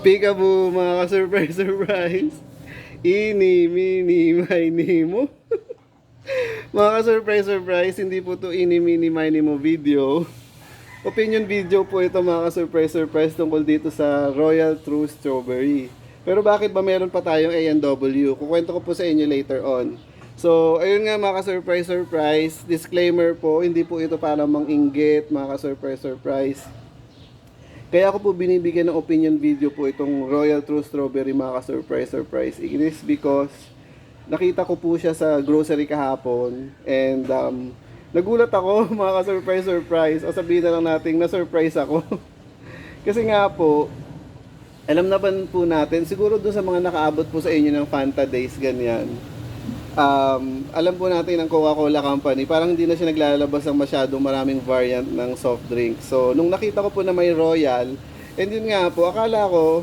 Peekaboo, mga ka-surprise, surprise. Ini, mini, mini mo. mga ka-surprise, surprise, hindi po to ini, mini, mini mo video. Opinion video po ito mga ka-surprise, surprise tungkol dito sa Royal True Strawberry. Pero bakit ba meron pa tayong A&W? Kukwento ko po sa inyo later on. So, ayun nga mga ka-surprise, surprise. Disclaimer po, hindi po ito para mang-inggit, mga ka-surprise, surprise. Kaya ako po binibigyan ng opinion video po itong Royal True Strawberry mga ka-surprise surprise. It is because nakita ko po siya sa grocery kahapon and um, nagulat ako mga ka-surprise surprise. O sabihin na lang natin na surprise ako. Kasi nga po, alam na ba po natin, siguro doon sa mga nakaabot po sa inyo ng Fanta Days, ganyan. Um, alam po natin ng Coca-Cola Company, parang hindi na siya naglalabas ng masyadong maraming variant ng soft drink. So, nung nakita ko po na may Royal, and yun nga po, akala ko,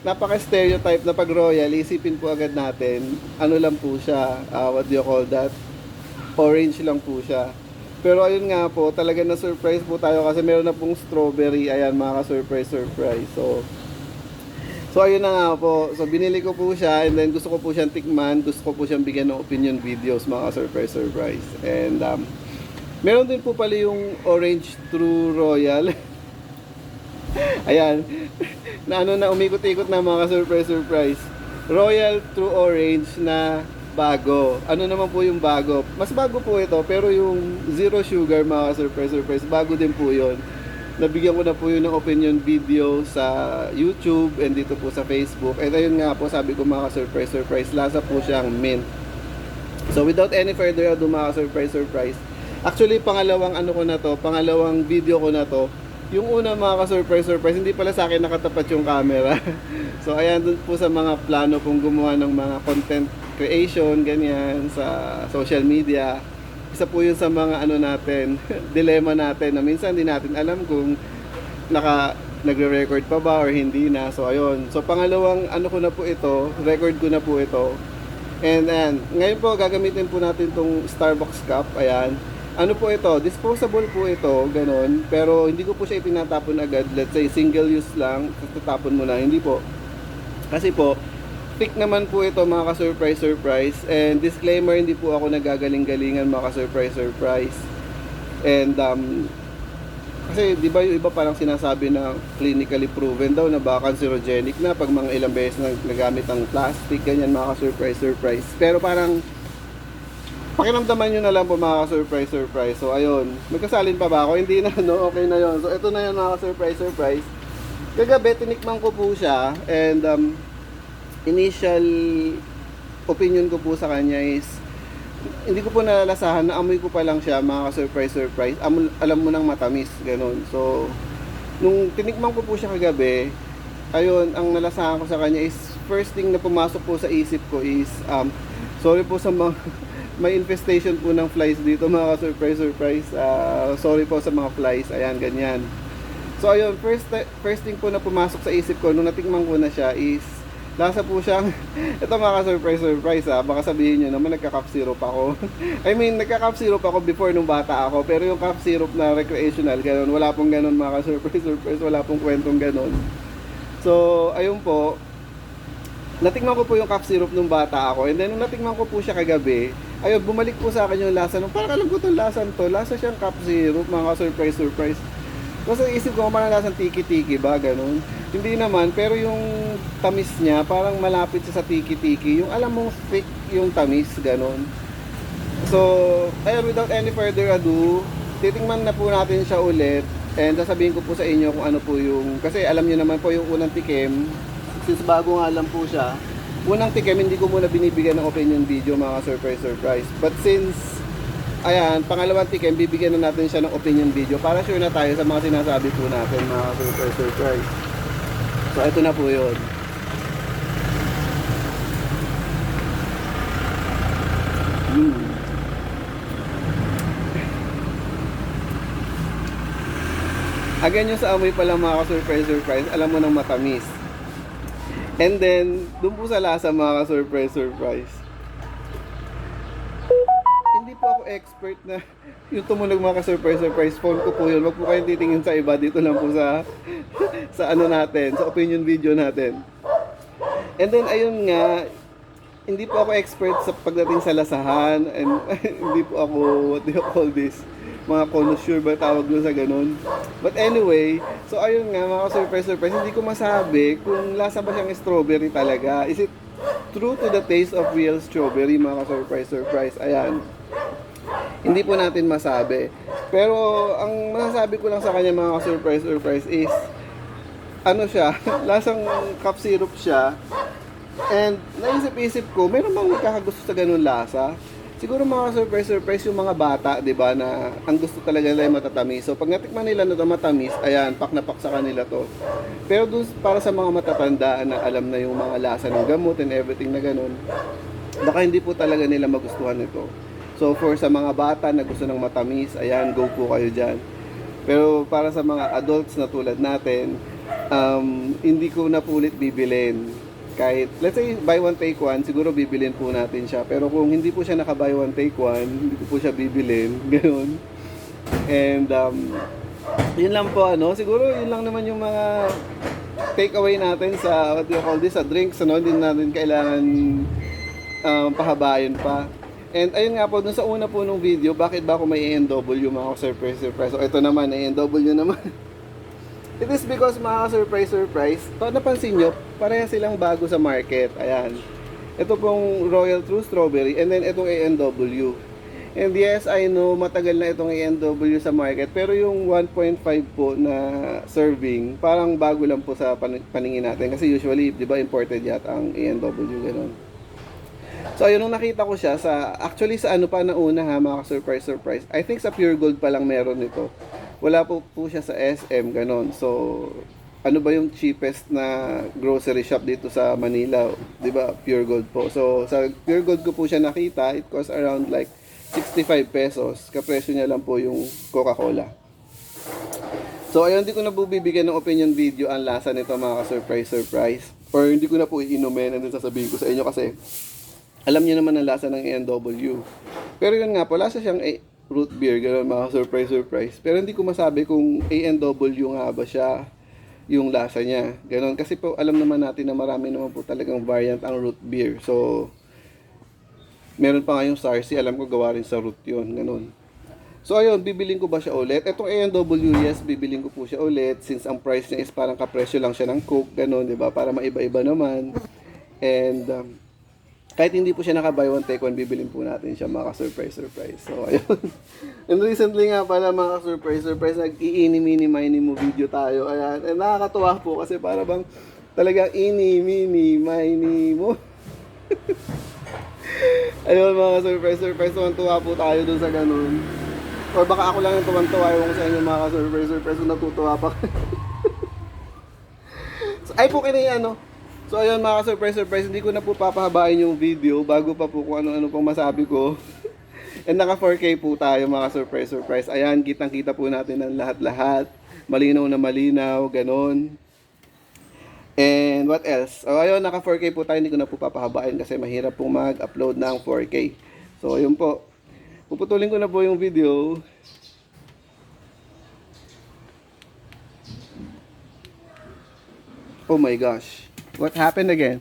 napaka-stereotype na pag Royal, isipin po agad natin, ano lang po siya, uh, what do you call that? Orange lang po siya. Pero ayun nga po, talaga na surprise po tayo kasi meron na pong strawberry. Ayan, mga ka-surprise, surprise. So, So ayun na nga po. So binili ko po siya and then gusto ko po siyang tikman. Gusto ko po siyang bigyan ng opinion videos mga surprise surprise. And um, meron din po pala yung Orange True Royal. Ayan. na ano na umikot-ikot na mga surprise surprise. Royal True Orange na bago. Ano naman po yung bago? Mas bago po ito pero yung zero sugar mga surprise surprise bago din po 'yon nabigyan ko na po yun ng opinion video sa YouTube and dito po sa Facebook. And ayun nga po, sabi ko mga surprise surprise, lasa po siyang mint. So without any further ado mga surprise surprise, actually pangalawang ano ko na to, pangalawang video ko na to, yung una mga surprise surprise, hindi pala sa akin nakatapat yung camera. so ayan dun po sa mga plano kong gumawa ng mga content creation, ganyan, sa social media isa po yun sa mga ano natin, dilemma natin na minsan hindi natin alam kung naka nagre-record pa ba or hindi na. So ayun. So pangalawang ano ko na po ito, record ko na po ito. And then, ngayon po gagamitin po natin tong Starbucks cup. Ayan. Ano po ito? Disposable po ito, ganun. Pero hindi ko po siya itinatapon agad. Let's say single use lang, tatapon mo na. Hindi po. Kasi po, pick naman po ito mga ka-surprise surprise. And disclaimer hindi po ako nagagaling-galingan mga ka-surprise surprise. And um, kasi di ba yung iba parang sinasabi na clinically proven daw na baka cancerogenic na pag mga ilang beses na nagamit ang plastic ganyan mga ka-surprise surprise. Pero parang pakiramdaman nyo na lang po mga ka-surprise surprise. So ayun. Magkasalin pa ba ako? Hindi na no? Okay na yon so ito na yun mga ka-surprise surprise. Kagabi tinikman ko po siya. And um, initial opinion ko po sa kanya is hindi ko po nalalasahan na amoy ko pa lang siya mga surprise surprise. Amo, alam mo nang matamis ganun. So nung tinikman ko po siya kagabi ayun ang nalasahan ko sa kanya is first thing na pumasok po sa isip ko is um, sorry po sa mga may infestation po ng flies dito mga surprise surprise. Uh, sorry po sa mga flies ayan ganyan. So ayun first first thing po na pumasok sa isip ko nung natikman ko na siya is Lasa po siyang, ito mga ka-surprise surprise ha, baka sabihin nyo naman nagka-cup syrup ako. I mean, nagka-cup syrup ako before nung bata ako, pero yung cup syrup na recreational, ganun, wala pong ganun mga ka-surprise surprise, wala pong kwentong ganun. So, ayun po, natikman ko po yung cup syrup nung bata ako, and then nung natikman ko po siya kagabi, ayun, bumalik po sa akin yung lasa nung, parang alam ko itong lasa to, lasa siyang cup syrup, mga ka-surprise surprise. Kasi isip ko, parang lasang tiki-tiki ba, ganun. Hindi naman, pero yung tamis niya, parang malapit siya sa tiki-tiki. Yung alam mong thick yung tamis, ganun. So, ayun, without any further ado, titingnan na po natin siya ulit. And sasabihin ko po sa inyo kung ano po yung, kasi alam niyo naman po yung unang tikim, since bago nga lang po siya, unang tikim, hindi ko muna binibigyan ng opinion video, mga surprise surprise. But since ayan, pangalawang tikim, bibigyan na natin siya ng opinion video para sure na tayo sa mga sinasabi po natin, mga surprise surprise. So, ito na po yun. Hmm. Again yung sa amoy pa lang mga surprise surprise, alam mo nang matamis. And then, dun po sa lasa mga surprise surprise. Ako expert na yung tumunog mga ka-surprise surprise phone ko po yun. Wag po kayong titingin sa iba dito lang po sa sa ano natin, sa opinion video natin. And then ayun nga, hindi po ako expert sa pagdating sa lasahan and hindi po ako what do you call this mga connoisseur ba tawag doon sa ganun. But anyway, so ayun nga mga surprise surprise, hindi ko masabi kung lasa ba siyang strawberry talaga. Is it true to the taste of real strawberry mga surprise surprise? Ayan. Hindi po natin masabi. Pero ang masasabi ko lang sa kanya mga surprise surprise is ano siya, lasang cup syrup siya. And naisip-isip ko, meron bang nagkakagusto sa ganun lasa? Siguro mga surprise-surprise yung mga bata, di ba, na ang gusto talaga nila ay matatamis. So pag natikman nila na matamis, ayan, pak na pak sa kanila to. Pero dun, para sa mga matatanda na alam na yung mga lasa ng gamot and everything na ganun, baka hindi po talaga nila magustuhan ito. So for sa mga bata na gusto ng matamis, ayan, go po kayo dyan. Pero para sa mga adults na tulad natin, um, hindi ko na po ulit bibilin. Kahit, let's say, buy one, take one, siguro bibilin po natin siya. Pero kung hindi po siya naka-buy one, take one, hindi ko po siya bibilin. Ganun. And, um, yun lang po, ano, siguro yun lang naman yung mga take away natin sa, what do you call this, sa drinks, ano, hindi natin kailangan um, pahabayan pa. And ayun nga po, dun sa una po nung video, bakit ba ako may ANW mga surprise surprise? So ito naman, ANW naman. It is because mga surprise surprise, to napansin nyo, pareha silang bago sa market. Ayan. Ito pong Royal True Strawberry and then itong ANW. And yes, I know matagal na itong ANW sa market pero yung 1.5 po na serving, parang bago lang po sa pan- paningin natin kasi usually, 'di ba, imported yata ang ANW ganun. So ayun nung nakita ko siya sa actually sa ano pa na una ha mga surprise surprise. I think sa Pure Gold pa lang meron nito. Wala po po siya sa SM ganon. So ano ba yung cheapest na grocery shop dito sa Manila, 'di ba? Pure Gold po. So sa Pure Gold ko po siya nakita, it costs around like 65 pesos. Kapresyo niya lang po yung Coca-Cola. So ayun, hindi ko na po bibigyan ng opinion video ang lasa nito mga ka-surprise surprise. Or hindi ko na po iinumin and sasabihin ko sa inyo kasi alam niyo naman ang lasa ng A&W. Pero yun nga po, lasa siyang A- root beer, gano'n mga surprise surprise. Pero hindi ko masabi kung A&W nga ba siya yung lasa niya. Ganon. Kasi po alam naman natin na marami naman po talagang variant ang root beer. So, meron pa nga yung Sarsi, alam ko gawa rin sa root yun. Ganon. So ayun, bibiling ko ba siya ulit? Itong A&W, yes, bibiling ko po siya ulit since ang price niya is parang kapresyo lang siya ng Coke, ganun, 'di ba? Para maiba-iba naman. And um, kahit hindi po siya naka buy one take one, bibilin po natin siya mga surprise surprise. So ayun. And recently nga pala mga surprise surprise, nag-iini mini mini mo video tayo. Ayan. And nakakatuwa po kasi para bang talagang ini mini mini mo. Ayun mga surprise surprise, tuwan-tuwa po tayo dun sa ganun. Or baka ako lang yung tuwan-tuwa yung sa inyo mga surprise surprise natutuwa pa. so, ay po kinay ano. So ayun mga surprise surprise, hindi ko na po papahabain yung video bago pa po kung ano-ano pang masabi ko. And naka 4K po tayo mga surprise surprise. Ayan, kitang-kita po natin ang lahat-lahat. Malinaw na malinaw, ganon. And what else? So ayun, naka 4K po tayo, hindi ko na po papahabain kasi mahirap pong mag-upload ng 4K. So ayun po. Puputulin ko na po yung video. Oh my gosh. What happened again?